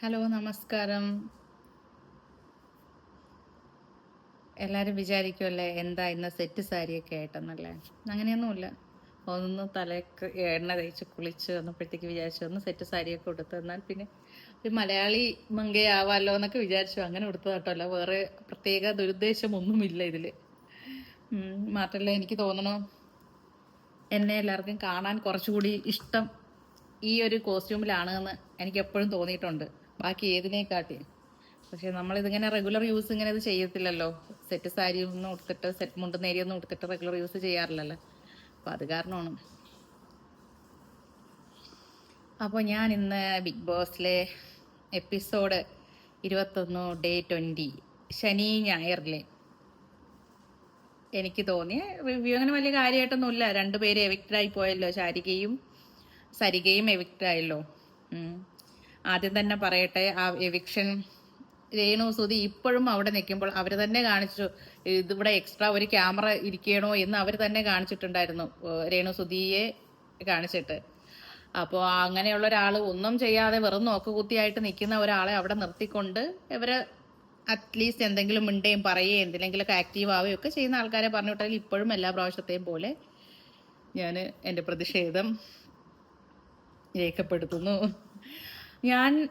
Hello നമസ്കാരം. എല്ലാവരും വിചാരിക്കുമല്ലേ എന്താ ഇന്ന് സെറ്റ് സാരിയൊക്കെ ആയിട്ടെന്നല്ലേ? അങ്ങനെയൊന്നുമില്ല. ഒന്ന് തലയൊക്കെ എണ്ണ തേച്ച് കുളിച്ച് വന്നപ്പോഴത്തേക്ക് വിചാരിച്ചു ഒന്ന് സെറ്റ് സാരിയൊക്കെ കൊടുത്തു എന്നാൽ പിന്നെ ഒരു മലയാളി മങ്കയാവാലോ എന്നൊക്കെ വിചാരിച്ചു അങ്ങനെ കൊടുത്തു കേട്ടോല്ലോ വേറെ പ്രത്യേക ദുരുദ്ദേശമൊന്നുമില്ല ഇതിൽ മാത്രമല്ല എനിക്ക് തോന്നണം എന്നെ എല്ലാവർക്കും കാണാൻ കുറച്ചുകൂടി ഇഷ്ടം ഈ ഒരു കോസ്റ്റ്യൂമിലാണ് എന്ന് എനിക്ക് എപ്പോഴും തോന്നിയിട്ടുണ്ട്. ബാക്കി ഏതിനെക്കാട്ടി പക്ഷെ നമ്മളിതിങ്ങനെ റെഗുലർ യൂസ് ഇങ്ങനെ ഇത് ചെയ്യത്തില്ലല്ലോ. സെറ്റ് സാരി ഒന്നും ഉടുത്തിട്ട് സെറ്റ് മുണ്ട് നേരിയൊന്നും ഉടുത്തിട്ട് റെഗുലർ യൂസ് ചെയ്യാറില്ലല്ലോ. അപ്പോൾ അത് കാരണമാണ്. അപ്പോൾ ഞാൻ ഇന്ന് ബിഗ് ബോസിലെ എപ്പിസോഡ് ഇരുപത്തൊന്ന് ഡേ ട്വന്റി ശനി ഞായറിലെ എനിക്ക് തോന്നി റിവ്യൂ അങ്ങനെ വലിയ കാര്യമായിട്ടൊന്നുമില്ല. രണ്ടുപേര് എവിക്റ്റായി പോയല്ലോ. ശാരികയും സരികയും എവിക്റ്റായല്ലോ. ആദ്യം തന്നെ പറയട്ടെ ആ എവിക്ഷൻ രേണു സുതി ഇപ്പോഴും അവിടെ നിൽക്കുമ്പോൾ അവർ തന്നെ കാണിച്ചു ഇതിവിടെ എക്സ്ട്രാ ഒരു ക്യാമറ ഇരിക്കണോ എന്ന് അവർ തന്നെ കാണിച്ചിട്ടുണ്ടായിരുന്നു രേണു സുതിയെ കാണിച്ചിട്ട്. അപ്പോൾ അങ്ങനെയുള്ള ഒരാൾ ഒന്നും ചെയ്യാതെ വെറും നോക്കുകുത്തിയായിട്ട് നിൽക്കുന്ന ഒരാളെ അവിടെ നിർത്തിക്കൊണ്ട് ഇവർ അറ്റ്ലീസ്റ്റ് എന്തെങ്കിലും മിണ്ടുകയും പറയുകയും എന്തിനെങ്കിലുമൊക്കെ ആക്റ്റീവ് ആവുകയും ഒക്കെ ചെയ്യുന്ന ആൾക്കാരെ പറഞ്ഞു വിട്ടാൽ ഇപ്പോഴും എല്ലാ പ്രാവശ്യത്തെയും പോലെ ഞാൻ എന്റെ പ്രതിഷേധം രേഖപ്പെടുത്തുന്നു. ഞാൻ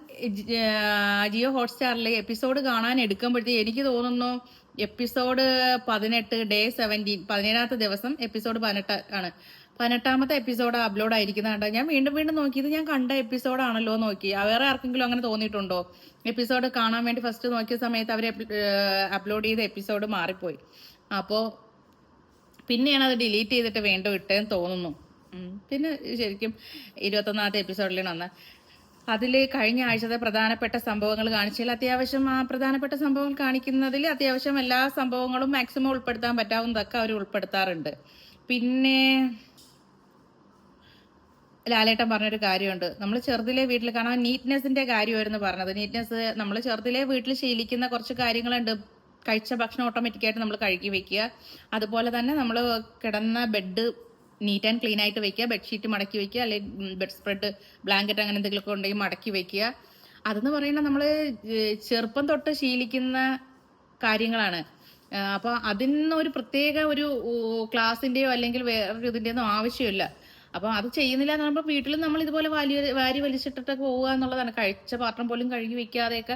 ജിയോ ഹോട്ട്സ്റ്റാറിലെ എപ്പിസോഡ് കാണാൻ എടുക്കുമ്പോഴത്തേക്ക് എനിക്ക് തോന്നുന്നു എപ്പിസോഡ് പതിനെട്ട് ഡേ സെവന്റീൻ പതിനേഴാമത്തെ ദിവസം എപ്പിസോഡ് പതിനെട്ട് ആണ്. പതിനെട്ടാമത്തെ എപ്പിസോഡ് അപ്ലോഡ് ആയിരിക്കുന്ന കണ്ട. ഞാൻ വീണ്ടും വീണ്ടും നോക്കിയത് ഞാൻ കണ്ട എപ്പിസോഡാണല്ലോ നോക്കി. വേറെ ആർക്കെങ്കിലും അങ്ങനെ തോന്നിയിട്ടുണ്ടോ? എപ്പിസോഡ് കാണാൻ വേണ്ടി ഫസ്റ്റ് നോക്കിയ സമയത്ത് അവർ അപ്ലോഡ് ചെയ്ത എപ്പിസോഡ് മാറിപ്പോയി. അപ്പോൾ പിന്നെയാണ് അത് ഡിലീറ്റ് ചെയ്തിട്ട് വീണ്ടും ഇട്ടേന്ന് തോന്നുന്നു. പിന്നെ ശരിക്കും ഇരുപത്തൊന്നാമത്തെ എപ്പിസോഡിലാണ് വന്നത് അതിൽ കഴിഞ്ഞ ആഴ്ചത്തെ പ്രധാനപ്പെട്ട സംഭവങ്ങൾ കാണിച്ചാൽ അത്യാവശ്യം ആ പ്രധാനപ്പെട്ട സംഭവങ്ങൾ കാണിക്കുന്നതിൽ അത്യാവശ്യം എല്ലാ സംഭവങ്ങളും മാക്സിമം ഉൾപ്പെടുത്താൻ പറ്റാവുന്നതൊക്കെ അവർ ഉൾപ്പെടുത്താറുണ്ട്. പിന്നെ ലാലേട്ടൻ പറഞ്ഞൊരു കാര്യമുണ്ട്. നമ്മൾ ചെറുതിലെ വീട്ടിൽ കാണാൻ നീറ്റ്നെസിന്റെ കാര്യമായിരുന്നു പറഞ്ഞത്. നീറ്റ്നെസ് നമ്മൾ ചെറുതിലെ വീട്ടിൽ ശീലിക്കുന്ന കുറച്ച് കാര്യങ്ങളുണ്ട്. കഴിച്ച ഭക്ഷണം ഓട്ടോമാറ്റിക്കായിട്ട് നമ്മൾ കഴുകി വെക്കുക. അതുപോലെ തന്നെ നമ്മൾ കിടന്ന ബെഡ് നീറ്റ് ആൻഡ് ക്ലീൻ ആയിട്ട് വെക്കുക ബെഡ്ഷീറ്റ് മടക്കി വെക്കുക അല്ലെങ്കിൽ ബെഡ് സ്പ്രെഡ് ബ്ലാങ്കറ്റ് അങ്ങനെ എന്തെങ്കിലുമൊക്കെ ഉണ്ടെങ്കിൽ മടക്കി വെക്കുക. അതെന്ന് പറയുന്നത് നമ്മൾ ചെറുപ്പം തൊട്ട് ശീലിക്കുന്ന കാര്യങ്ങളാണ്. അപ്പോൾ അതിനൊരു പ്രത്യേക ഒരു ക്ലാസിന്റെയോ അല്ലെങ്കിൽ വേറൊരു ഇതിന്റെയോ ഒന്നും ആവശ്യമില്ല. അപ്പോൾ അത് ചെയ്യുന്നില്ല എന്ന് പറയുമ്പോൾ വീട്ടിലും നമ്മൾ ഇതുപോലെ വാരി വാരി വലിച്ചിട്ടിട്ടൊക്കെ പോവുക എന്നുള്ളതാണ്. കഴിച്ച പാത്രം പോലും കഴുകി വെക്കാതെയൊക്കെ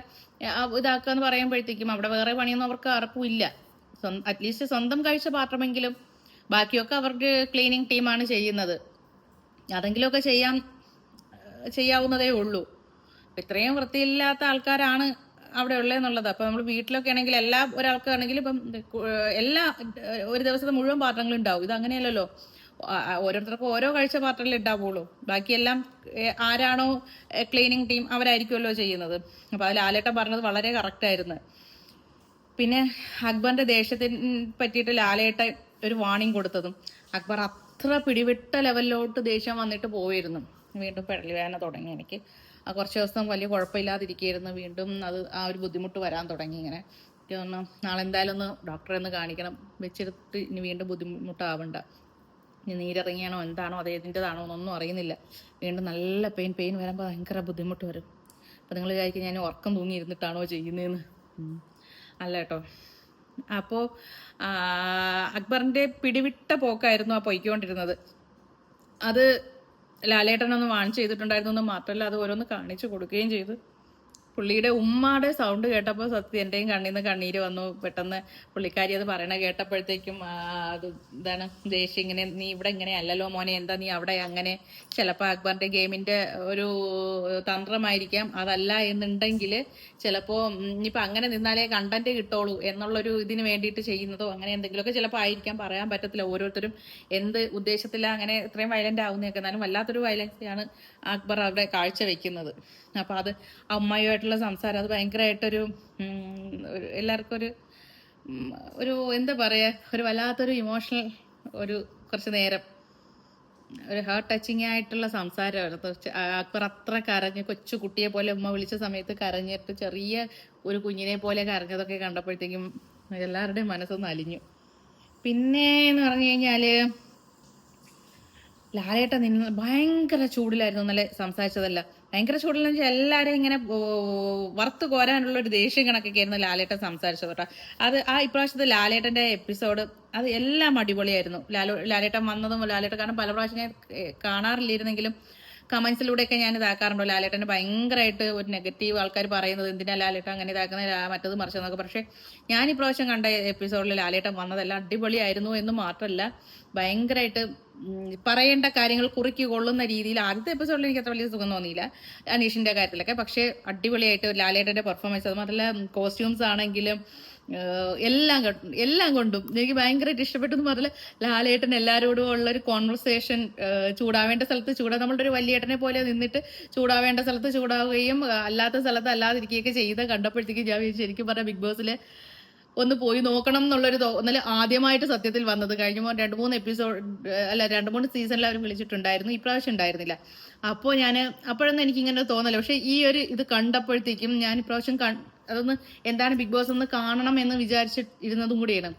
ഇതാക്കുക എന്ന് പറയുമ്പോഴത്തേക്കും അവിടെ വേറെ പണിയൊന്നും അവർക്ക് ആർക്കും ഇല്ല. അറ്റ്ലീസ്റ്റ് സ്വന്തം കഴിച്ച പാത്രമെങ്കിലും ബാക്കിയൊക്കെ അവർക്ക് ക്ലീനിങ് ടീമാണ് ചെയ്യുന്നത്. അതെങ്കിലുമൊക്കെ ചെയ്യാൻ ചെയ്യാവുന്നതേ ഉള്ളൂ. ഇത്രയും വൃത്തിയില്ലാത്ത ആൾക്കാരാണ് അവിടെ ഉള്ളതെന്നുള്ളത്. അപ്പൊ നമ്മൾ വീട്ടിലൊക്കെ ആണെങ്കിൽ എല്ലാ ഒരാൾക്കാണെങ്കിൽ ഇപ്പം എല്ലാ ഒരു ദിവസത്തെ മുഴുവൻ പാത്രങ്ങളും ഉണ്ടാവും. ഇത് അങ്ങനെയല്ലല്ലോ. ഓരോരുത്തർക്കും ഓരോ കഴിച്ച പാത്രങ്ങളിൽ ഉണ്ടാവുള്ളൂ. ബാക്കിയെല്ലാം ആരാണോ ക്ലീനിങ് ടീം അവരായിരിക്കുമല്ലോ ചെയ്യുന്നത്. അപ്പൊ അതിൽ ആലേട്ടൻ പറഞ്ഞത് വളരെ കറക്റ്റ് ആയിരുന്നു പിന്നെ അക്ബറിന്റെ ദേഷ്യത്തിന് പറ്റിയിട്ട് ലാലേട്ട ഒരു വാണിംഗ് കൊടുത്തതും. അക്ബർ അത്ര പിടിവിട്ട ലെവലിലോട്ട് ദേഷ്യം വന്നിട്ട് പോയിരുന്നു. വീണ്ടും പെടലി വേദന തുടങ്ങി എനിക്ക്. ആ കുറച്ച് ദിവസം വലിയ കുഴപ്പമില്ലാതിരിക്കുകയായിരുന്നു. വീണ്ടും അത് ആ ഒരു ബുദ്ധിമുട്ട് വരാൻ തുടങ്ങി ഇങ്ങനെ. തോന്നുന്നു നാളെ എന്തായാലും ഒന്ന് ഡോക്ടറെ ഒന്ന് കാണിക്കണം. വെച്ചിട്ട് ഇനി വീണ്ടും ബുദ്ധിമുട്ടാവണ്ട. ഇനി നീരിറങ്ങിയാണോ എന്താണോ അത് ഏതിന്റെതാണോ എന്നൊന്നും അറിയുന്നില്ല. വീണ്ടും നല്ല പെയിൻ പെയിൻ വരുമ്പോൾ ഭയങ്കര ബുദ്ധിമുട്ട് വരും. അപ്പോൾ നിങ്ങൾ വിചാരിക്കും ഞാൻ ഉറക്കം തൂങ്ങി ഇരുന്നിട്ടാണോ ചെയ്യുന്നതെന്ന്. അല്ല കേട്ടോ. അപ്പോൾ അക്ബറിന്റെ പിടിവിട്ട പോക്കായിരുന്നു ആ പൊയ്ക്കൊണ്ടിരുന്നത്. അത് ലാലേട്ടനൊന്ന് വാൺ ചെയ്തിട്ടുണ്ടായിരുന്നു എന്ന് മാത്രമല്ല അത് ഓരോന്ന് കാണിച്ചു കൊടുക്കുകയും ചെയ്തു. പുള്ളിയുടെ ഉമ്മാടെ സൗണ്ട് കേട്ടപ്പോൾ സത്യം എന്റെയും കണ്ണിൽ നിന്ന് കണ്ണീര് വന്നു. പെട്ടെന്ന് പുള്ളിക്കാരി അത് പറയണ കേട്ടപ്പോഴത്തേക്കും അത് എന്താണ് ദേഷ്യം ഇങ്ങനെ നീ ഇവിടെ ഇങ്ങനെ അല്ലല്ലോ മോനെ എന്താ നീ അവിടെ അങ്ങനെ? ചിലപ്പോൾ അക്ബറിന്റെ ഗെയിമിന്റെ ഒരു തന്ത്രമായിരിക്കാം. അതല്ല എന്നുണ്ടെങ്കിൽ ചിലപ്പോൾ ഇനിയിപ്പോൾ അങ്ങനെ നിന്നാലേ കണ്ടന്റ് കിട്ടുള്ളൂ എന്നുള്ളൊരു ഇതിന് വേണ്ടിയിട്ട് ചെയ്യുന്നതോ അങ്ങനെ എന്തെങ്കിലുമൊക്കെ ചിലപ്പോൾ ആയിരിക്കാം. പറയാൻ പറ്റത്തില്ല. ഓരോരുത്തരും എന്ത് ഉദ്ദേശത്തിലാണ് അങ്ങനെ ഇത്രയും വയലന്റ് ആവുന്നതൊക്കെ. എന്നാലും വല്ലാത്തൊരു വയലൻസിയാണ് അക്ബർ അവിടെ കാഴ്ചവെക്കുന്നത് അപ്പോൾ അത് അമ്മയുമായിട്ടുള്ള സംസാരം അത് ഭയങ്കരമായിട്ടൊരു എല്ലാവർക്കും ഒരു ഒരു എന്താ പറയുക ഒരു വല്ലാത്തൊരു ഇമോഷണൽ ഒരു കുറച്ച് നേരം. ഒരു ഹാർട്ട് ടച്ചിങ് ആയിട്ടുള്ള സംസാരമായിരുന്നു. അക്ബർ അത്ര കരഞ്ഞ് കൊച്ചു കുട്ടിയെ പോലെ ഉമ്മ വിളിച്ച സമയത്ത് കരഞ്ഞിട്ട് ചെറിയ ഒരു കുഞ്ഞിനെ പോലെ കരഞ്ഞതൊക്കെ കണ്ടപ്പോഴത്തേക്കും എല്ലാവരുടെയും മനസ്സൊന്ന് അലിഞ്ഞു. പിന്നെ എന്ന് പറഞ്ഞു കഴിഞ്ഞാൽ ലാലേട്ടൻ നിന്ന് ഭയങ്കര ചൂടിലായിരുന്നു ഇന്നലെ സംസാരിച്ചതല്ല. ഭയങ്കര ചൂടിലെന്ന് വെച്ചാൽ എല്ലാവരെയും ഇങ്ങനെ വറുത്ത് കോരാനുള്ള ഒരു ദേഷ്യം കണക്കൊക്കെ ആയിരുന്നു ലാലേട്ടൻ സംസാരിച്ചത് കേട്ടോ. അത് ആ ഇപ്രാവശ്യത്തെ ലാലേട്ടന്റെ എപ്പിസോഡ് അത് എല്ലാം അടിപൊളിയായിരുന്നു. ലാലോ ലാലേട്ടൻ വന്നതും ലാലേട്ടൻ കാരണം പല പ്രാവശ്യം ഞാൻ കാണാറില്ലായിരുന്നെങ്കിലും കമൻസിലൂടെയൊക്കെ ഞാൻ ഇതാക്കാറുണ്ടോ. ലാലേട്ടന് ഭയങ്കരമായിട്ട് ഒരു നെഗറ്റീവ് ആൾക്കാർ പറയുന്നത് എന്തിനാ ലാലേട്ടൻ അങ്ങനെ ഇതാക്കുന്നത് ലാ- മറ്റത് മറിച്ചെന്നൊക്കെ. പക്ഷേ ഞാൻ ഇപ്രാവശ്യം കണ്ട എപ്പിസോഡിൽ ലാലേട്ടൻ വന്നതെല്ലാം അടിപൊളിയായിരുന്നു എന്ന് മാത്രമല്ല ഭയങ്കരമായിട്ട് പറയേണ്ട കാര്യങ്ങൾ കുറുക്കി കൊള്ളുന്ന രീതിയിൽ ആദ്യത്തെ എപ്പിസോഡിൽ എനിക്ക് അത്ര വലിയ സുഖം തോന്നിയില്ല. അനീഷിന്റെ കാര്യത്തിലൊക്കെ. പക്ഷേ അടിപൊളിയായിട്ട് ലാലേട്ടന്റെ പെർഫോമൻസ് അത് മാത്രമല്ല കോസ്റ്റ്യൂംസ് ആണെങ്കിലും എല്ലാം എല്ലാം കൊണ്ടും എനിക്ക് ഭയങ്കരമായിട്ട് ഇഷ്ടപ്പെട്ടു. എന്ന് പറഞ്ഞാൽ ലാലേട്ടൻ എല്ലാവരോടും ഉള്ള ഒരു കോൺവെർസേഷൻ ചൂടാവേണ്ട സ്ഥലത്ത് ചൂടാ നമ്മളുടെ ഒരു വലിയേട്ടനെ പോലെ നിന്നിട്ട് ചൂടാവേണ്ട സ്ഥലത്ത് ചൂടാവുകയും അല്ലാത്ത സ്ഥലത്ത് അല്ലാതിരിക്കുകയൊക്കെ ചെയ്ത് കണ്ടപ്പോഴത്തേക്ക് ഞാൻ ശരിക്കും പറഞ്ഞ ബിഗ് ബോസിലെ ഒന്ന് പോയി നോക്കണം എന്നുള്ളൊരു തോന്നൽ ആദ്യമായിട്ട് സത്യത്തിൽ വന്നത്. കഴിഞ്ഞ രണ്ട് മൂന്ന് എപ്പിസോഡ് അല്ല രണ്ട് മൂന്ന് സീസണിൽ അവർ വിളിച്ചിട്ടുണ്ടായിരുന്നു. ഇപ്രാവശ്യം ഉണ്ടായിരുന്നില്ല. അപ്പോൾ ഞാൻ അപ്പോഴൊന്നും എനിക്ക് ഇങ്ങനെ തോന്നല. പക്ഷേ ഈ ഒരു ഇത് കണ്ടപ്പോഴത്തേക്കും ഞാൻ ഇപ്രാവശ്യം അതൊന്ന് എന്താണ് ബിഗ് ബോസ് ഒന്ന് കാണണം എന്ന് വിചാരിച്ചിരുന്നതും കൂടിയാണ്.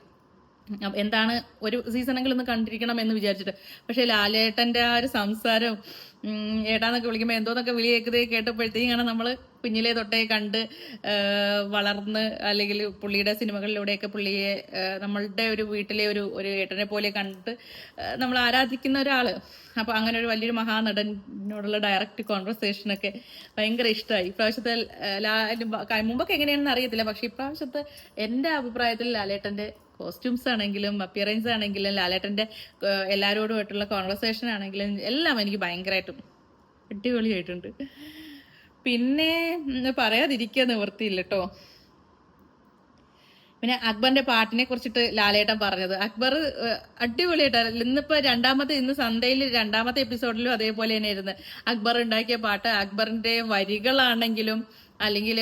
എന്താണ് ഒരു സീസണെങ്കിലും ഒന്ന് കണ്ടിരിക്കണം എന്ന് വിചാരിച്ചിട്ട്. പക്ഷേ ലാലേട്ടന്റെ ആ ഒരു സംസാരം ഏട്ടാന്നൊക്കെ വിളിക്കുമ്പോൾ എന്തോന്നൊക്കെ വിളി കേൾക്കുന്നത് കേട്ടപ്പോഴത്തേക്കാണ് നമ്മൾ കുഞ്ഞിലെ തൊട്ടേ കണ്ട് വളർന്ന് അല്ലെങ്കിൽ പുള്ളിയുടെ സിനിമകളിലൂടെയൊക്കെ പുള്ളിയെ നമ്മളുടെ ഒരു വീട്ടിലെ ഒരു ഒരു ഏട്ടനെ പോലെ കണ്ടിട്ട് നമ്മൾ ആരാധിക്കുന്ന ഒരാൾ. അപ്പൊ അങ്ങനെ ഒരു വലിയൊരു മഹാനടനോടുള്ള ഡയറക്റ്റ് കോൺവെർസേഷനൊക്കെ ഭയങ്കര ഇഷ്ടമായി ഇപ്രാവശ്യത്തെ ലാലും മുമ്പൊക്കെ എങ്ങനെയാണെന്ന് അറിയത്തില്ല. പക്ഷെ ഇപ്രാവശ്യത്തെ എന്റെ അഭിപ്രായത്തിൽ ലാലേട്ടന്റെ കോസ്റ്റ്യൂംസ് ആണെങ്കിലും അപ്പിയറൻസ് ആണെങ്കിലും ലാലേട്ടന്റെ ഏഹ്, എല്ലാവരോടുമായിട്ടുള്ള കോൺവെർസേഷൻ ആണെങ്കിലും എല്ലാം എനിക്ക് ഭയങ്കരമായിട്ടും അടിപൊളിയായിട്ടുണ്ട്. പിന്നെ പറയാതിരിക്കുക നിവൃത്തിയില്ല കേട്ടോ പിന്നെ അക്ബറിന്റെ പാട്ടിനെ കുറിച്ചിട്ട് ലാലേട്ടൻ പറഞ്ഞത്. അക്ബർ അടിപൊളിയായിട്ടാണ്. ഇന്നിപ്പോ രണ്ടാമത്തെ ഇന്ന് സൺഡേയിൽ രണ്ടാമത്തെ എപ്പിസോഡിലും അതേപോലെ തന്നെ അക്ബർ ഉണ്ടാക്കിയ പാട്ട് അക്ബറിന്റെ വരികളാണെങ്കിലും അല്ലെങ്കിൽ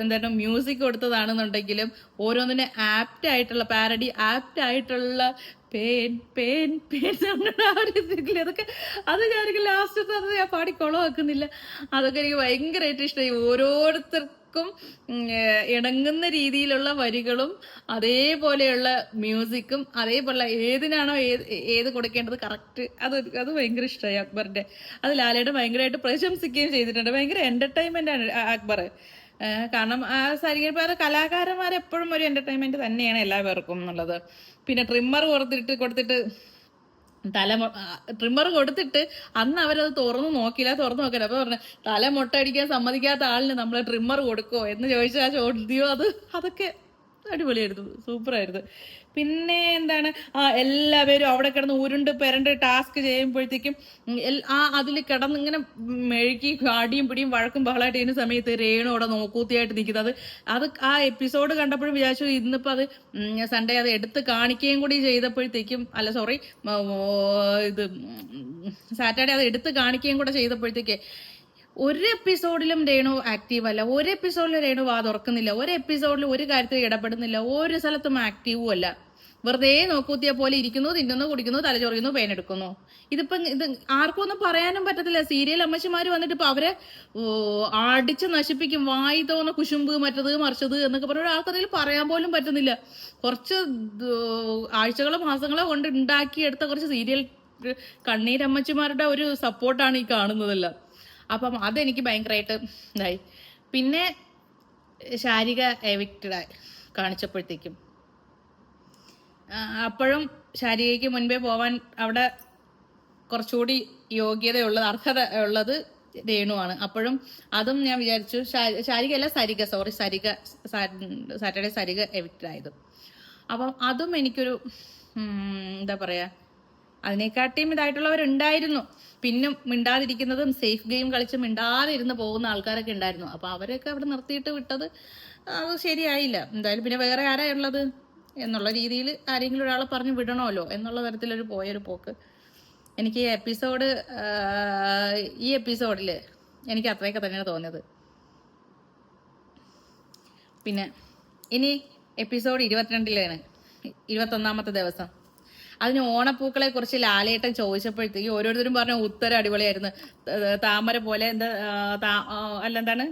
എന്താണ് മ്യൂസിക് കൊടുത്തതാണെന്നുണ്ടെങ്കിലും ഓരോന്നിനെ ആപ്റ്റ് ആയിട്ടുള്ള പാരഡി ആപ്റ്റ് ആയിട്ടുള്ള പേൻ പേൻ പേൻ ആ അതൊക്കെ അത് ഞാനൊക്കെ ലാസ്റ്റ് ഞാൻ പാടി കുളമാക്കുന്നില്ല. അതൊക്കെ എനിക്ക് ഭയങ്കരമായിട്ട് ഇഷ്ടമായി ഓരോരുത്തർക്കും ഏഹ്, ഇണങ്ങുന്ന രീതിയിലുള്ള വരികളും അതേപോലെയുള്ള മ്യൂസിക്കും അതേപോലെ ഏതിനാണോ ഏത് ഏത് കൊടുക്കേണ്ടത് കറക്റ്റ് അത് അത് ഭയങ്കര ഇഷ്ടമായി അക്ബറിന്റെ. അത് ലാലയുടെ ഭയങ്കരമായിട്ട് പ്രശംസിക്കുകയും ചെയ്തിട്ടുണ്ട്. ഭയങ്കര എന്റർടൈൻമെന്റ് ആണ് അക്ബർ. കാരണം ആ സരിഗപ്പ കലാകാരന്മാർ എപ്പോഴും ഒരു എന്റർടൈൻമെന്റ് തന്നെയാണ് എല്ലാവർക്കും എന്നുള്ളത്. പിന്നെ ട്രിമ്മർ കൊടുത്തിട്ട് കൊടുത്തിട്ട് തല ട്രിമ്മർ കൊടുത്തിട്ട് അന്ന് അവരത് തുറന്നു നോക്കില്ല തുറന്നു നോക്കില്ല അപ്പൊ പറഞ്ഞു തല മുട്ടടിക്കാൻ സമ്മതിക്കാത്ത ആളിന് നമ്മൾ ട്രിമ്മർ കൊടുക്കോ എന്ന് ചോദിച്ചാൽ ചോദ്യം അത്. അതൊക്കെ അടിപൊളിയായിരുന്നു. സൂപ്പറായിരുന്നു. പിന്നെ എന്താണ്? ആ എല്ലാവരും അവിടെ കിടന്ന് ഉരുണ്ട് പെരണ്ട് ടാസ്ക് ചെയ്യുമ്പോഴത്തേക്കും ആ അതിൽ കിടന്ന് ഇങ്ങനെ മെഴുകി അടിയും പിടിയും വഴക്കും ബഹളമായിട്ട് ചെയ്യുന്ന സമയത്ത് രേണു അവിടെ നോക്കൂത്തിയായിട്ട് നിൽക്കുന്നത്. അത് ആ എപ്പിസോഡ് കണ്ടപ്പോഴും വിചാരിച്ചു ഇന്നിപ്പോൾ അത് സൺഡേ അത് എടുത്ത് കാണിക്കുകയും കൂടി ചെയ്തപ്പോഴത്തേക്കും അല്ല സോറി ഇത് സാറ്റർഡേ അത് എടുത്ത് കാണിക്കുകയും കൂടെ ചെയ്തപ്പോഴത്തേക്ക് ഒരു എപ്പിസോഡിലും രേണു ആക്റ്റീവ് അല്ല. ഒരു എപ്പിസോഡിലും രേണു വാ തുറക്കുന്നില്ല. ഒരു എപ്പിസോഡിൽ ഒരു കാര്യത്തിൽ ഇടപെടുന്നില്ല. ഒരു സ്ഥലത്തും ആക്റ്റീവും അല്ല. വെറുതെ നോക്കൂത്തിയ പോലെ ഇരിക്കുന്നു തിന്നുന്നു കുടിക്കുന്നു തലചൊറിയുന്നു പേനെടുക്കുന്നു ഇതിപ്പം ഇത് ആർക്കും ഒന്നും പറയാനും പറ്റത്തില്ല. സീരിയൽ അമ്മച്ചിമാര് വന്നിട്ട് ഇപ്പൊ അവരെ അടിച്ച് നശിപ്പിക്കും. വായി തോന്ന കുശുമ്പ് മറ്റത് മറിച്ചത് എന്നൊക്കെ പറഞ്ഞ ആൾക്കതിൽ പറയാൻ പോലും പറ്റുന്നില്ല. കുറച്ച് ആഴ്ചകളോ മാസങ്ങളോ കൊണ്ട് ഉണ്ടാക്കിയെടുത്ത കുറച്ച് സീരിയൽ കണ്ണീരമ്മച്ചിമാരുടെ ഒരു സപ്പോർട്ടാണ് ഈ കാണുന്നതെല്ലാം. അപ്പം അതെനിക്ക് ഭയങ്കരമായിട്ട് ഇതായി. പിന്നെ ശാരിക എവിക്റ്റഡായി കാണിച്ചപ്പോഴത്തേക്കും. അപ്പോഴും ശാരികയ്ക്ക് മുൻപേ പോവാൻ അവിടെ കുറച്ചുകൂടി യോഗ്യതയുള്ളത് അർഹത ഉള്ളത് രേണുവാണ്. അപ്പോഴും അതും ഞാൻ വിചാരിച്ചു ശാരിക അല്ല Sarika sorry Sarika Saturday Sarika evicted ആയത്. അപ്പം അതും എനിക്കൊരു എന്താ പറയാ അതിനെക്കാട്ടിയും ഇതായിട്ടുള്ളവരുണ്ടായിരുന്നു. പിന്നും മിണ്ടാതിരിക്കുന്നതും സേഫ് ഗെയിം കളിച്ച് മിണ്ടാതെ ഇരുന്ന് പോകുന്ന ആൾക്കാരൊക്കെ ഉണ്ടായിരുന്നു. അപ്പോൾ അവരൊക്കെ അവിടെ നിർത്തിയിട്ട് വിട്ടത് അത് ശരിയായില്ല. എന്തായാലും പിന്നെ വേറെ ആരാ ഉള്ളത്? എന്നുള്ള രീതിയിൽ ആരെങ്കിലും ഒരാളെ പറഞ്ഞ് വിടണമല്ലോ എന്നുള്ള തരത്തിലൊരു പോയൊരു പോക്ക്. എനിക്ക് ഈ എപ്പിസോഡ് ഈ എപ്പിസോഡിൽ എനിക്ക് അത്രയൊക്കെ തന്നെയാണ് തോന്നിയത്. പിന്നെ ഇനി എപ്പിസോഡ് ഇരുപത്തിരണ്ടിലാണ് ഇരുപത്തൊന്നാമത്തെ ദിവസം. അതിന് ഓണപ്പൂക്കളെ കുറിച്ച് ലാലേട്ടൻ ചോദിച്ചപ്പോഴത്തേക്ക് ഓരോരുത്തരും പറഞ്ഞ ഉത്തരം അടിപൊളിയായിരുന്നു. താമര പോലെ എന്താ അല്ല എന്താണ്?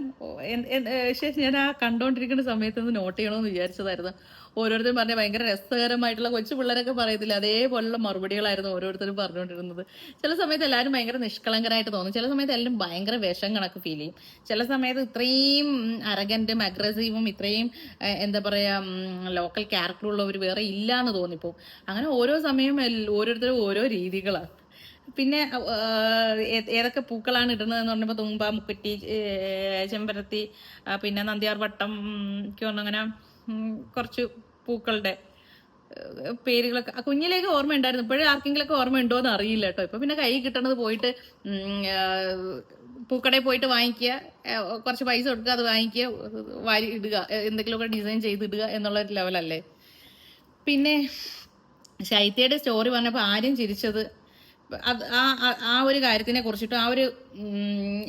ഞാൻ ആ കണ്ടോണ്ടിരിക്കുന്ന സമയത്ത് നോട്ട് ചെയ്യണമെന്ന് വിചാരിച്ചതായിരുന്നു. ഓരോരുത്തരും പറഞ്ഞ ഭയങ്കര രസകരമായിട്ടുള്ള കൊച്ചു പിള്ളേരൊക്കെ പറയത്തില്ല? അതേപോലുള്ള മറുപടികളായിരുന്നു ഓരോരുത്തരും പറഞ്ഞുകൊണ്ടിരുന്നത്. ചില സമയത്ത് എല്ലാവരും ഭയങ്കര നിഷ്കളങ്കരായിട്ട് തോന്നും. ചില സമയത്ത് എല്ലാവരും ഭയങ്കര വിഷം കണക്ക് ഫീൽ ചെയ്യും. ചില സമയത്ത് ഇത്രയും അരഗന്റും അഗ്രസീവും ഇത്രയും എന്താ പറയുക ലോക്കൽ ക്യാരക്ടർ ഉള്ളവർ വേറെ ഇല്ല എന്ന് തോന്നിപ്പോവും. അങ്ങനെ ഓരോ സമയം ഓരോരുത്തരും ഓരോ രീതികളാണ് പിന്നെ ഏതൊക്കെ പൂക്കളാണ് ഇടുന്നത് എന്ന് പറഞ്ഞപ്പോൾ തുമ്പ മുക്കുറ്റി ചെമ്പരത്തി പിന്നെ നന്ദിയാർ വട്ടം ഒക്കെ ഉം, കുറച്ച് പൂക്കളുടെ പേരുകളൊക്കെ. കുഞ്ഞിലേക്ക് ഓർമ്മയുണ്ടായിരുന്നു ഇപ്പോഴും ആർക്കെങ്കിലൊക്കെ ഓർമ്മ ഉണ്ടോ എന്ന് അറിയില്ല കേട്ടോ. ഇപ്പൊ പിന്നെ കൈ കിട്ടണത് പോയിട്ട് പൂക്കടയിൽ പോയിട്ട് വാങ്ങിക്കുക കുറച്ച് പൈസ കൊടുക്കുക അത് വാങ്ങിക്കുക വാരി ഇടുക എന്തെങ്കിലുമൊക്കെ ഡിസൈൻ ചെയ്തിടുക എന്നുള്ള ലെവലല്ലേ. പിന്നെ ശൈത്യയുടെ സ്റ്റോറി പറഞ്ഞപ്പോൾ ആരും ചിരിച്ചത് അത് ആ ആ- ഒരു കാര്യത്തിനെ കുറിച്ചിട്ടും ആ ഒരു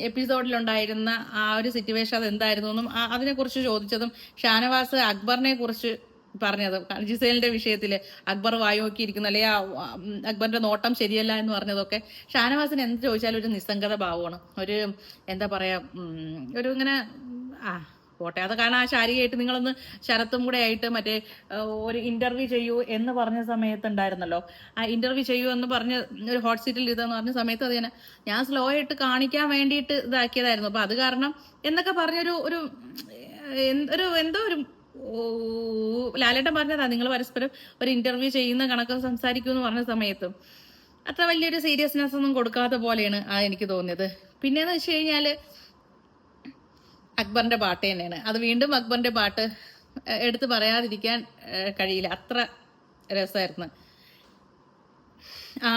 എപ്പിസോഡിലുണ്ടായിരുന്ന ആ ഒരു സിറ്റുവേഷൻ അത് എന്തായിരുന്നു എന്നും അതിനെക്കുറിച്ച് ചോദിച്ചതും ഷാനവാസ് അക്ബറിനെ കുറിച്ച് പറഞ്ഞത് ജിസേലിന്റെ വിഷയത്തിൽ അക്ബർ വായു നോക്കിയിരിക്കുന്ന അല്ലെങ്കിൽ അക്ബറിന്റെ നോട്ടം ശരിയല്ല എന്ന് പറഞ്ഞതൊക്കെ ഷാനവാസിന് എന്ത് ചോദിച്ചാലും ഒരു നിസ്സംഗത ഭാവമാണ്. ഒരു എന്താ പറയാ ഒരു ഇങ്ങനെ ആ പോട്ടെ. അത് കാരണം ആ ശാരികയായിട്ട് നിങ്ങളൊന്ന് ശരത്തും കൂടെ ആയിട്ട് മറ്റേ ഒരു ഇന്റർവ്യൂ ചെയ്യൂ എന്ന് പറഞ്ഞ സമയത്ത് ഉണ്ടായിരുന്നല്ലോ ആ ഇന്റർവ്യൂ ചെയ്യൂ എന്ന് പറഞ്ഞ ഒരു ഹോട്ട് സീറ്റിൽ ഇതെന്ന് പറഞ്ഞ സമയത്ത് അത് ഞാൻ ഞാൻ സ്ലോ ആയിട്ട് കാണിക്കാൻ വേണ്ടിയിട്ട് ഇതാക്കിയതായിരുന്നു. അപ്പൊ അത് കാരണം എന്നൊക്കെ പറഞ്ഞൊരു ഒരു ഒരു എന്തോ ഒരു ലാലേട്ടൻ പറഞ്ഞതാ നിങ്ങൾ പരസ്പരം ഒരു ഇന്റർവ്യൂ ചെയ്യുന്ന കണക്ക് സംസാരിക്കൂ എന്ന് പറഞ്ഞ സമയത്തും. അത്ര വലിയൊരു സീരിയസ്നെസ് ഒന്നും കൊടുക്കാത്ത പോലെയാണ് ആ എനിക്ക് തോന്നിയത്. പിന്നെന്ന് വെച്ച് കഴിഞ്ഞാൽ അക്ബറിന്റെ പാട്ട് തന്നെയാണ്. അത് വീണ്ടും അക്ബറിന്റെ പാട്ട് എടുത്തു പറയാതിരിക്കാൻ കഴിയില്ല. അത്ര രസമായിരുന്നു. ആ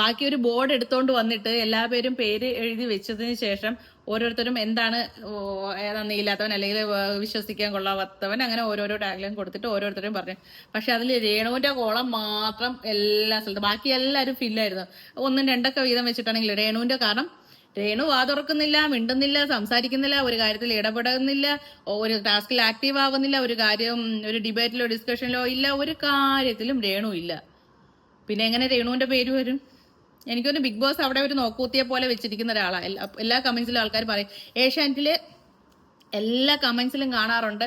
ബാക്കി ഒരു ബോർഡ് എടുത്തോണ്ട് വന്നിട്ട് എല്ലാ പേരും പേര് എഴുതി വെച്ചതിന് ശേഷം ഓരോരുത്തരും എന്താണ് നന്ദിയില്ലാത്തവൻ അല്ലെങ്കിൽ വിശ്വസിക്കാൻ കൊള്ളാത്തവൻ അങ്ങനെ ഓരോരോ ടാഗ്ലൈൻ കൊടുത്തിട്ട് ഓരോരുത്തരും പറഞ്ഞു. പക്ഷെ അതിൽ രേണുവിന്റെ കോളം മാത്രം എല്ലാ സ്ഥലത്തും. ബാക്കി എല്ലാവരും ഫില്ലായിരുന്നു ഒന്നും രണ്ടൊക്കെ വീതം വെച്ചിട്ടാണെങ്കിൽ രേണുവിന്റെ കാരണം രേണു വാ തുറക്കുന്നില്ല മിണ്ടുന്നില്ല സംസാരിക്കുന്നില്ല ഒരു കാര്യത്തിൽ ഇടപെടുന്നില്ല ഒരു ടാസ്കിൽ ആക്റ്റീവ് ആവുന്നില്ല ഒരു കാര്യം ഒരു ഡിബേറ്റിലോ ഡിസ്കഷനിലോ ഇല്ല ഒരു കാര്യത്തിലും രേണു ഇല്ല. പിന്നെ എങ്ങനെ രേണുവിന്റെ പേര് വരും? എനിക്കൊന്ന് ബിഗ് ബോസ് അവിടെ ഒരു നോക്കൂത്തിയെ പോലെ വെച്ചിരിക്കുന്ന ഒരാളാണ് എല്ലാ കമന്റ്സിലും ആൾക്കാർ പറയും ഏഷ്യാനെറ്റിൽ എല്ലാ കമന്റ്സിലും കാണാറുണ്ട്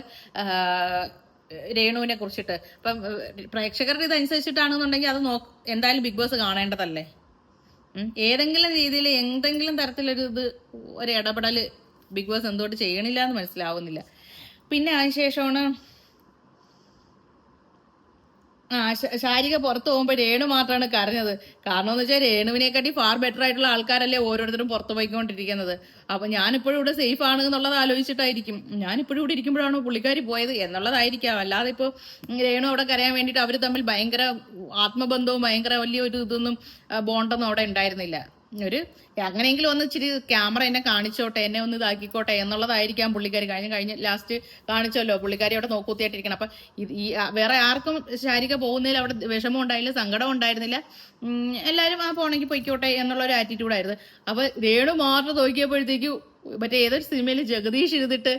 രേണുവിനെ കുറിച്ചിട്ട്. അപ്പം പ്രേക്ഷകരുടെ ഇതനുസരിച്ചിട്ടാണെന്നുണ്ടെങ്കിൽ അത് നോ എന്തായാലും ബിഗ് ബോസ് കാണേണ്ടതല്ലേ. ഏതെങ്കിലും രീതിയിൽ എന്തെങ്കിലും തരത്തിലൊരു ഇത് ഒരു ഇടപെടൽ ബിഗ് ബോസ് എന്തുകൊണ്ട് ചെയ്യണില്ല എന്ന് മനസ്സിലാവുന്നില്ല. പിന്നെ അതിനുശേഷമാണ് ആ ശാരിക പുറത്തു പോകുമ്പോൾ രേണു മാത്രമാണ് കരഞ്ഞത്. കാരണം എന്ന് വെച്ചാൽ രേണുവിനെക്കാട്ടി ഫാർ ബെറ്റർ ആയിട്ടുള്ള ആൾക്കാരല്ലേ ഓരോരുത്തരും പുറത്തു പോയിക്കൊണ്ടിരിക്കുന്നത്. അപ്പൊ ഞാനിപ്പോഴും ഇവിടെ സേഫ് ആണ് എന്നുള്ളത് ആലോചിച്ചിട്ടായിരിക്കും. ഞാനിപ്പോഴും ഇവിടെ ഇരിക്കുമ്പോഴാണ് പുള്ളിക്കാരി പോയത് എന്നുള്ളതായിരിക്കാം. അല്ലാതെ ഇപ്പോൾ രേണു അവിടെ കരയാൻ വേണ്ടിയിട്ട് അവർ തമ്മിൽ ഭയങ്കര ആത്മബന്ധവും ഭയങ്കര വലിയ ഒരു ഇതൊന്നും ബോണ്ടൊന്നും അവിടെ ഉണ്ടായിരുന്നില്ല. ഒരു അങ്ങനെയെങ്കിലും ഒന്ന് ഇച്ചിരി ക്യാമറ എന്നെ കാണിച്ചോട്ടെ എന്നെ ഒന്ന് ഇതാക്കിക്കോട്ടെ എന്നുള്ളതായിരിക്കാം പുള്ളിക്കാരി. കഴിഞ്ഞ കഴിഞ്ഞ ലാസ്റ്റ് കാണിച്ചല്ലോ പുള്ളിക്കാരി അവിടെ നോക്കൂത്തിയായിട്ടിരിക്കണം. അപ്പം ഇത് ഈ വേറെ ആർക്കും ശാരിക പോകുന്നതിൽ അവിടെ വിഷമം ഉണ്ടായില്ല സങ്കടം ഉണ്ടായിരുന്നില്ല. എല്ലാവരും ആ പോണെങ്കിൽ പൊയ്ക്കോട്ടെ എന്നുള്ള ഒരു ആറ്റിറ്റ്യൂഡായിരുന്നു അപ്പൊ രേണു മാത്രം നോക്കിയപ്പോഴത്തേക്ക് മറ്റേ ഏതൊരു സിനിമയിൽ ജഗദീഷ് ഇരുന്നിട്ട്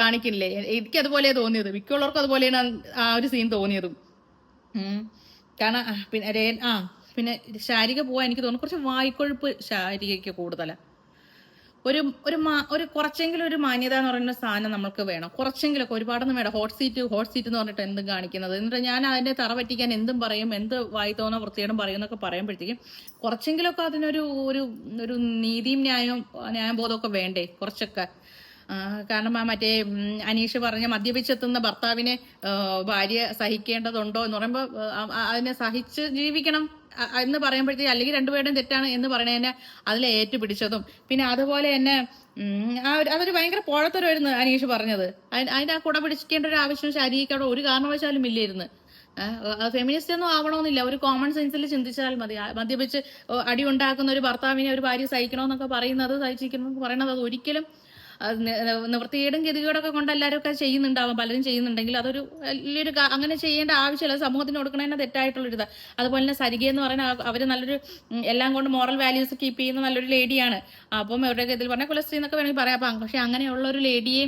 കാണിക്കില്ലേ എനിക്ക് അതുപോലെ തോന്നിയത്. മിക്കുള്ളവർക്കും അതുപോലെയാണ് ആ ഒരു സീൻ തോന്നിയതും. കാരണം പിന്നെ ആ പിന്നെ ശാരിക പോവാൻ എനിക്ക് തോന്നുന്നു കുറച്ച് വായ്ക്കൊഴുപ്പ് ശാരികയ്ക്ക് കൂടുതലാണ് ഒരു ഒരു മാ- ഒരു കുറച്ചെങ്കിലും ഒരു മാന്യത എന്ന് പറയുന്ന സാധനം നമുക്ക് വേണം. കുറച്ചെങ്കിലൊക്കെ ഒരുപാടൊന്നും വേണം ഹോട്ട് സീറ്റ് ഹോട്ട് സീറ്റ് എന്ന് പറഞ്ഞിട്ട് എന്തും കാണിക്കുന്നത്. എന്നിട്ട് ഞാൻ അതിന്റെ തറ പറ്റിക്കാൻ എന്തും പറയും എന്ത് വായി തോന്നോ വൃത്തിയോടും പറയും എന്നൊക്കെ പറയുമ്പോഴത്തേക്കും കുറച്ചെങ്കിലൊക്കെ അതിനൊരു ഒരു ഒരു നീതിയും ന്യായവും ന്യായബോധമൊക്കെ വേണ്ടേ കുറച്ചൊക്കെ. കാരണം ആ മറ്റേ അനീഷ് പറഞ്ഞ മദ്യപിച്ചെത്തുന്ന ഭർത്താവിനെ ഭാര്യ സഹിക്കേണ്ടതുണ്ടോ എന്ന് പറയുമ്പോൾ അതിനെ സഹിച്ച് ജീവിക്കണം. എന്ന് പറയുമ്പോഴത്തേക്ക് അല്ലെങ്കിൽ രണ്ടുപേരുടെയും തെറ്റാണ് എന്ന് പറയണതിനെ ഏറ്റു പിടിച്ചതും പിന്നെ അതുപോലെ തന്നെ ആ ഒരു അതൊരു ഭയങ്കര പോഴത്തരമായിരുന്നു അനീഷ് പറഞ്ഞത്. അതിന് ആ കുട പിടിക്കേണ്ട ഒരു ആവശ്യം ശാരീരിക്ക് അവിടെ ഒരു കാരണവശാലും ഇല്ലായിരുന്നു. ഫെമിനിസ്റ്റ് ഒന്നും ആവണമെന്നില്ല. ഒരു കോമൺ സെൻസിൽ ചിന്തിച്ചാൽ മതി. മദ്യപിച്ച് അടി ഉണ്ടാക്കുന്ന ഒരു ഭർത്താവിനെ ഒരു ഭാര്യ സഹിക്കണമെന്നൊക്കെ പറയുന്നത് സഹിച്ചിരിക്കുന്നു പറയണത് അത് ഒരിക്കലും നിവൃത്തികേടും ഗതികേടൊക്കെ കൊണ്ട് എല്ലാവരും ഒക്കെ ചെയ്യുന്നുണ്ടാവും പലരും ചെയ്യുന്നുണ്ടെങ്കിൽ അതൊരു വലിയൊരു അങ്ങനെ ചെയ്യേണ്ട ആവശ്യമില്ല. സമൂഹത്തിന് കൊടുക്കണതന്നെ തെറ്റായിട്ടുള്ളൊരു ഇത് അതുപോലെ തന്നെ സരിക എന്ന് പറയുന്ന അവർ നല്ലൊരു എല്ലാം കൊണ്ട് മോറൽ വാല്യൂസ് കീപ്പ് ചെയ്യുന്ന നല്ലൊരു ലേഡിയാണ് അപ്പം അവരുടെ ഇതിൽ പറഞ്ഞാൽ കുലസ്ത്രീ എന്നൊക്കെ വേണമെങ്കിൽ പറയാം. അപ്പം പക്ഷെ അങ്ങനെയുള്ള ഒരു ലേഡിയെ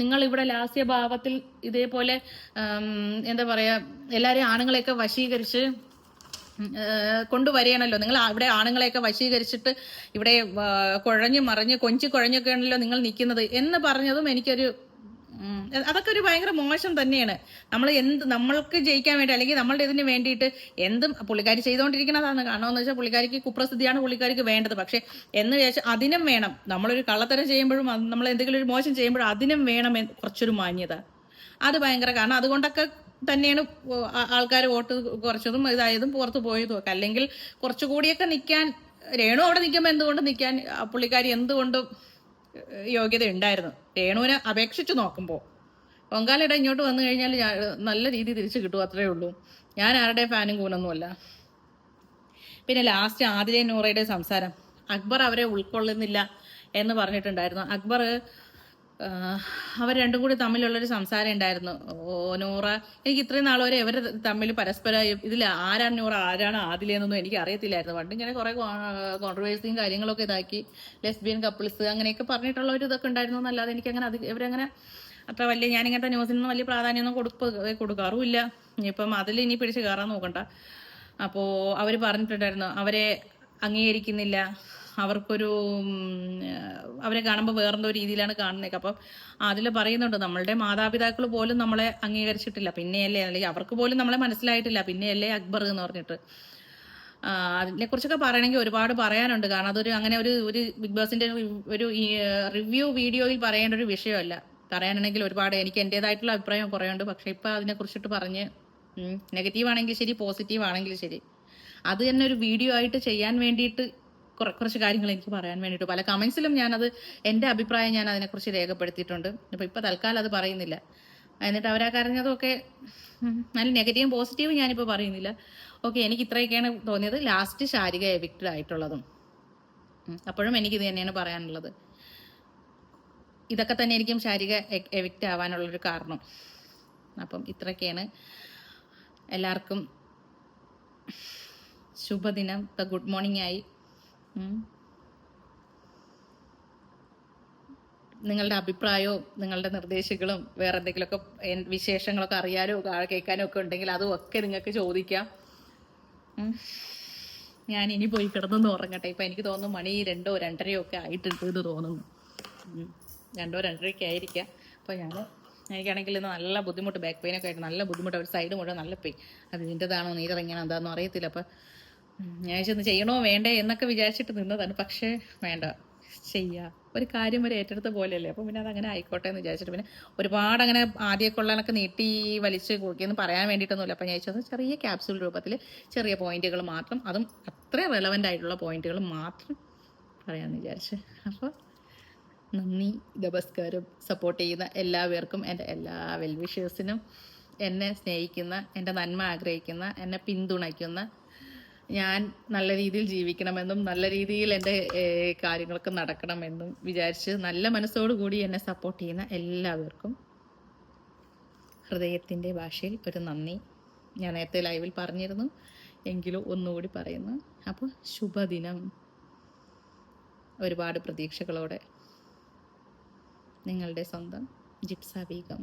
നിങ്ങൾ ഇവിടെ ലാസ്യഭാവത്തിൽ ഇതേപോലെ എന്താ പറയാ എല്ലാവരെയും ആണുങ്ങളെയൊക്കെ വശീകരിച്ച് കൊണ്ടുവരികയാണല്ലോ. നിങ്ങൾ ഇവിടെ ആണുങ്ങളെയൊക്കെ വശീകരിച്ചിട്ട് ഇവിടെ കുഴഞ്ഞു മറിഞ്ഞ് കൊഞ്ചി കുഴഞ്ഞൊക്കെയാണല്ലോ നിങ്ങൾ നിൽക്കുന്നത് എന്ന് പറഞ്ഞതും എനിക്കൊരു. അതൊക്കെ ഒരു ഭയങ്കര മോശം തന്നെയാണ്. നമ്മൾ എന്ത് നമ്മൾക്ക് ജയിക്കാൻ വേണ്ടി അല്ലെങ്കിൽ നമ്മളുടെ ഇതിന് വേണ്ടിയിട്ട് എന്തും പുള്ളിക്കാരി ചെയ്തുകൊണ്ടിരിക്കുന്നതാണ്. കാരണം എന്ന് വെച്ചാൽ പുള്ളിക്കാരിക്ക് കുപ്രസിദ്ധിയാണ് പുള്ളിക്കാരിക്ക് വേണ്ടത്. പക്ഷേ എന്ന് വിചാരിച്ചാൽ അതിനും വേണം. നമ്മളൊരു കള്ളത്തരം ചെയ്യുമ്പോഴും നമ്മൾ എന്തെങ്കിലും ഒരു മോശം ചെയ്യുമ്പോഴും അതിനും വേണം കുറച്ചൊരു മാന്യത. അത് ഭയങ്കര കാരണം. അതുകൊണ്ടൊക്കെ തന്നെയാണ് ആൾക്കാർ വോട്ട് കുറച്ചതും ഇതായതും പുറത്ത് പോയതും ഒക്കെ. അല്ലെങ്കിൽ കുറച്ചുകൂടിയൊക്കെ നിൽക്കാൻ രേണു അവിടെ നിൽക്കുമ്പോൾ എന്തുകൊണ്ട് നിൽക്കാൻ പുള്ളിക്കാരി എന്തുകൊണ്ടും യോഗ്യത ഉണ്ടായിരുന്നു? രേണുവിനെ അപേക്ഷിച്ച് നോക്കുമ്പോൾ പൊങ്കാലയുടെ ഇങ്ങോട്ട് വന്നു കഴിഞ്ഞാൽ നല്ല രീതി തിരിച്ചു കിട്ടും അത്രേ ഉള്ളൂ. ഞാൻ ആരുടെ ഫാനും കൂനൊന്നുമല്ല. പിന്നെ ലാസ്റ്റ് ആദിലെ നൂറയുടെ സംസാരം. അക്ബർ അവരെ ഉൾക്കൊള്ളുന്നില്ല എന്ന് പറഞ്ഞിട്ടുണ്ടായിരുന്നു. അക്ബർ അവർ രണ്ടും കൂടി തമ്മിലുള്ളൊരു സംസാരം ഉണ്ടായിരുന്നു. ഓ നൂറ എനിക്ക് ഇത്രയും നാൾ വരെ ഇവർ തമ്മിൽ പരസ്പരം ഇതിൽ ആരാണ് നൂറ ആരാണ് ആദിലെന്നൊന്നും എനിക്ക് അറിയത്തില്ലായിരുന്നു. പണ്ട് ഇങ്ങനെ കുറെ കോൺട്രവേഴ്സിയും കാര്യങ്ങളൊക്കെ ഇതാക്കി. ലെസ്ബിയൻ കപ്പിൾസ് അങ്ങനെയൊക്കെ പറഞ്ഞിട്ടുള്ള ഒരു ഇതൊക്കെ ഉണ്ടായിരുന്നു. എന്നല്ലാതെ എനിക്കങ്ങനെ അത് ഇവരങ്ങനെ അത്ര വലിയ ഞാനിങ്ങനത്തെ ന്യൂസിനൊന്നും വലിയ പ്രാധാന്യമൊന്നും കൊടുക്ക കൊടുക്കാറുമില്ല. ഇനിയിപ്പം അതിൽ ഇനി പിടിച്ച് കയറാൻ നോക്കണ്ട. അപ്പോൾ അവർ പറഞ്ഞിട്ടുണ്ടായിരുന്നു അവരെ അംഗീകരിക്കുന്നില്ല. അവർക്കൊരു അവരെ കാണുമ്പോൾ വേറെന്തോ രീതിയിലാണ് കാണുന്നത് അപ്പം അതിൽ പറയുന്നുണ്ട് നമ്മളുടെ മാതാപിതാക്കൾ പോലും നമ്മളെ അംഗീകരിച്ചിട്ടില്ല. പിന്നെയല്ലേ അല്ലെങ്കിൽ അവർക്ക് പോലും നമ്മളെ മനസ്സിലായിട്ടില്ല. പിന്നെയല്ലേ അക്ബർ എന്ന് പറഞ്ഞിട്ട്. അതിനെക്കുറിച്ചൊക്കെ പറയണമെങ്കിൽ ഒരുപാട് പറയാനുണ്ട്. കാരണം അതൊരു അങ്ങനെ ഒരു ഒരു ബിഗ് ബോസിന്റെ ഒരു റിവ്യൂ വീഡിയോയിൽ പറയേണ്ട ഒരു വിഷയമല്ല. പറയാനാണെങ്കിൽ ഒരുപാട് എനിക്ക് എന്റെതായിട്ടുള്ള അഭിപ്രായം കുറേ ഉണ്ട് പക്ഷെ ഇപ്പം അതിനെക്കുറിച്ചിട്ട് പറഞ്ഞ് നെഗറ്റീവ് ആണെങ്കിൽ ശരി പോസിറ്റീവ് ആണെങ്കിൽ ശരി. അത് തന്നെ ഒരു വീഡിയോ ആയിട്ട് ചെയ്യാൻ വേണ്ടിയിട്ട് കുറച്ച് കാര്യങ്ങൾ എനിക്ക് പറയാൻ വേണ്ടിയിട്ട് പല കമൻസിലും ഞാനത് എന്റെ അഭിപ്രായം ഞാൻ അതിനെക്കുറിച്ച് രേഖപ്പെടുത്തിയിട്ടുണ്ട്. അപ്പോൾ ഇപ്പോൾ തൽക്കാലം അത് പറയുന്നില്ല. എന്നിട്ട് അവരാ കരഞ്ഞതൊക്കെ നല്ല നെഗറ്റീവും പോസിറ്റീവും ഞാനിപ്പോൾ പറയുന്നില്ല. ഓക്കെ എനിക്ക് ഇത്രയൊക്കെയാണ് തോന്നിയത്. ലാസ്റ്റ് ശാരിക എവിക്റ്റഡ് ആയിട്ടുള്ളതും. അപ്പോഴും എനിക്കിത് തന്നെയാണ് പറയാനുള്ളത്. ഇതൊക്കെ തന്നെ ആയിരിക്കും ശാരിക എവിക്റ്റ് ആവാനുള്ളൊരു കാരണം. അപ്പം ഇത്രയൊക്കെയാണ്. എല്ലാവർക്കും ശുഭദിനം. ഗുഡ് മോർണിംഗ് ആയി. നിങ്ങളുടെ അഭിപ്രായവും നിങ്ങളുടെ നിർദ്ദേശങ്ങളും വേറെ എന്തെങ്കിലുമൊക്കെ വിശേഷങ്ങളൊക്കെ അറിയാനോ കേൾക്കാനോ ഒക്കെ ഉണ്ടെങ്കിൽ അതും ഒക്കെ നിങ്ങൾക്ക് ചോദിക്കാം. ഞാൻ ഇനി പോയി കിടന്നൊന്ന് ഉറങ്ങട്ടെ. ഇപ്പം എനിക്ക് തോന്നുന്നു മണി രണ്ടോ രണ്ടരയോ ഒക്കെ ആയിട്ടുണ്ട് എന്ന് തോന്നുന്നു. രണ്ടോ രണ്ടരയൊക്കെ ആയിരിക്കാം. അപ്പോൾ ഞാൻ എനിക്കാണെങ്കിൽ ഇന്ന് നല്ല ബുദ്ധിമുട്ട് ബാക്ക് പെയിൻ ഒക്കെ ആയിട്ട് നല്ല ബുദ്ധിമുട്ട്. ഒരു സൈഡ് മുഴുവൻ നല്ല പെയിൻ അത് ഇതിന്റെതാണോ നീരിറങ്ങിയാണോ എന്താണെന്നോ അറിയത്തില്ല. അപ്പം ഞാൻ ചെന്ന് ചെയ്യണോ വേണ്ടേ എന്നൊക്കെ വിചാരിച്ചിട്ട് നിന്നതാണ്. പക്ഷേ വേണ്ട. ചെയ്യാം. ഒരു കാര്യം ഒരു ഏറ്റെടുത്ത പോലെയല്ലേ. അപ്പം പിന്നെ അതങ്ങനെ ആയിക്കോട്ടെ എന്ന് വിചാരിച്ചിട്ട് പിന്നെ ഒരുപാട് അങ്ങനെ ആദ്യമൊക്കെ ഉള്ളതൊക്കെ നീട്ടി വലിച്ച് കുറുക്കിയെന്ന് പറയാൻ വേണ്ടിയിട്ടൊന്നുമില്ല. അപ്പം ഞാൻ ചോദിച്ചത് ചെറിയ ക്യാപ്സൂൾ രൂപത്തിൽ ചെറിയ പോയിന്റുകൾ മാത്രം അതും അത്ര റെലവന്റ് ആയിട്ടുള്ള പോയിന്റുകൾ മാത്രം പറയാമെന്ന് വിചാരിച്ചു. അപ്പോൾ നന്ദി നമസ്കാരം സപ്പോർട്ട് ചെയ്യുന്ന എല്ലാവർക്കും എന്റെ എല്ലാ വെൽവിഷേഴ്സിനും എന്നെ സ്നേഹിക്കുന്ന എന്റെ നന്മ ആഗ്രഹിക്കുന്ന എന്നെ പിന്തുണയ്ക്കുന്ന ഞാൻ നല്ല രീതിയിൽ ജീവിക്കണമെന്നും നല്ല രീതിയിൽ എന്റെ കാര്യങ്ങളൊക്കെ നടക്കണമെന്നും വിചാരിച്ച് നല്ല മനസ്സോടുകൂടി എന്നെ സപ്പോർട്ട് ചെയ്യുന്ന എല്ലാവർക്കും ഹൃദയത്തിന്റെ ഭാഷയിൽ ഒരു നന്ദി. ഞാൻ നേരത്തെ ലൈവിൽ പറഞ്ഞിരുന്നു എങ്കിലും ഒന്നുകൂടി പറയുന്നു. അപ്പോൾ ശുഭദിനം. ഒരുപാട് പ്രതീക്ഷകളോടെ. നിങ്ങളുടെ സ്വന്തം ജിപ്സ ബീഗം.